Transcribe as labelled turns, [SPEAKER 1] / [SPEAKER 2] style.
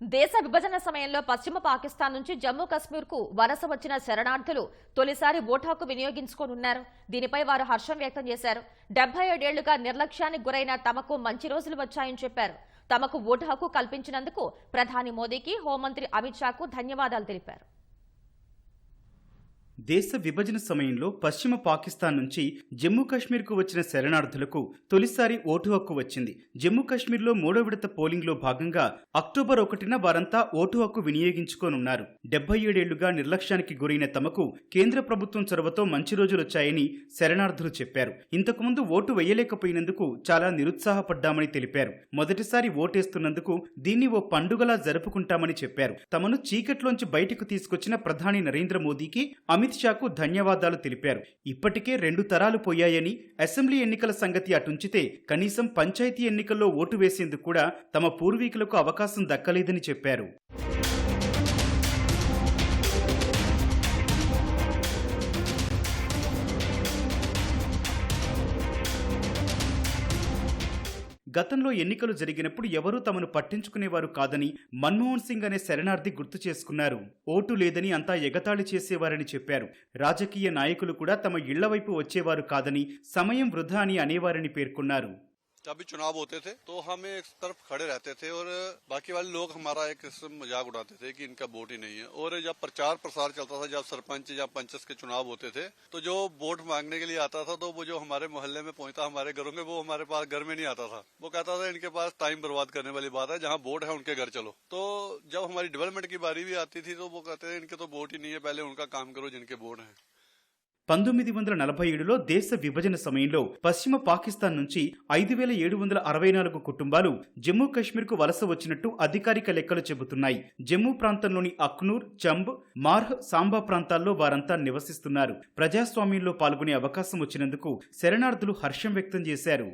[SPEAKER 1] దేశ విభజన సమయంలో పశ్చిమ పాకిస్తాన్ నుంచి జమ్మూ కశ్మీర్కు వలస వచ్చిన శరణార్థులు తొలిసారి ఓటాకు వినియోగించుకోనున్నారు. దీనిపై వారు హర్షం వ్యక్తం చేశారు. డెబ్బై ఏడేళ్ళుగా నిర్లక్ష్యానికి గురైన తమకు మంచి రోజులు వచ్చాయని చెప్పారు. తమకు ఓటు హక్కు కల్పించినందుకు ప్రధాని మోదీకి హోంమంత్రి అమిత్ షాకు ధన్యవాదాలు తెలిపారు.
[SPEAKER 2] దేశ విభజన సమయంలో పశ్చిమ పాకిస్తాన్ నుంచి జమ్మూ కాశ్మీర్కు వచ్చిన శరణార్థులకు తొలిసారి ఓటు హక్కు వచ్చింది. జమ్మూ కాశ్మీర్లో మూడో విడత పోలింగ్లో భాగంగా అక్టోబర్ ఒకటిన వారంతా ఓటు హక్కు వినియోగించుకోనున్నారు. డెబ్బై ఏడేళ్ళుగా నిర్లక్ష్యానికి గురైన తమకు కేంద్ర ప్రభుత్వం చొరవతో మంచి రోజులొచ్చాయని శరణార్థులు చెప్పారు. ఇంతకుముందు ఓటు వేయలేకపోయినందుకు చాలా నిరుత్సాహపడ్డామని తెలిపారు. మొదటిసారి ఓటేస్తున్నందుకు దీన్ని ఓ పండుగలా జరుపుకుంటామని చెప్పారు. తమను చీకట్లోంచి బయటకు తీసుకొచ్చిన ప్రధాని నరేంద్ర మోదీకి అమిత్ అమిత్ షాకు ధన్యవాదాలు తెలిపారు. ఇప్పటికే రెండు తరాలు పోయాయని అసెంబ్లీ ఎన్నికల సంగతి అటుంచితే కనీసం పంచాయతీ ఎన్నికల్లో ఓటు వేసేందుకు కూడా తమ పూర్వీకులకు అవకాశం దక్కలేదని చెప్పారు. గతంలో ఎన్నికలు జరిగినప్పుడు ఎవరూ తమను పట్టించుకునేవారు కాదని మన్మోహన్ సింగ్ అనే శరణార్థి గుర్తు చేసుకున్నారు. ఓటు లేదని అంతా ఎగతాళి చేసేవారని చెప్పారు. రాజకీయ నాయకులు కూడా తమ ఇళ్ళ వైపు వచ్చేవారు కాదని సమయం వృధా అని అనేవారని పేర్కొన్నారు.
[SPEAKER 3] जब भी चुनाव होते थे तो हम एक तरफ़ खड़े रहते थे और बाकी वाले लोग हमारा एक किस्म मज़ाक उड़ाते थे कि इनका वोट ही नहीं है। और जब प्रचार प्रसार चलता था, जब सरपंच या पंचस के चुनाव होते थे तो जो वोट मांगने के लिए आता था तो वो जो हमारे मोहल्ले में पहुँचता, हमारे घरों में, वो हमारे पास घर में नहीं आता था। वो कहता था, इनके पास टाइम बर्बाद करने वाली बात है, जहाँ वोट है, उनके घर चलो। तो जब हमारी डेवलपमेंट की बारी भी आती थी तो वो कहते थे, इनके तो वोट ही नहीं है, पहले उनका काम करो जिनके वोट हैं।
[SPEAKER 2] పంతొమ్మిది వందల నలభై ఏడులో దేశ విభజన సమయంలో పశ్చిమ పాకిస్తాన్ నుంచి ఐదు వేల ఏడు వందల అరవై నాలుగు కుటుంబాలు జమ్మూ కాశ్మీర్కు వలస వచ్చినట్టు అధికారిక లెక్కలు చెబుతున్నాయి. జమ్మూ ప్రాంతంలోని అక్నూర్ చంబ్ మార్హ్ సాంబా ప్రాంతాల్లో వారంతా నివసిస్తున్నారు. ప్రజాస్వామ్యంలో పాల్గొనే అవకాశం వచ్చినందుకు శరణార్థులు హర్షం వ్యక్తం చేశారు.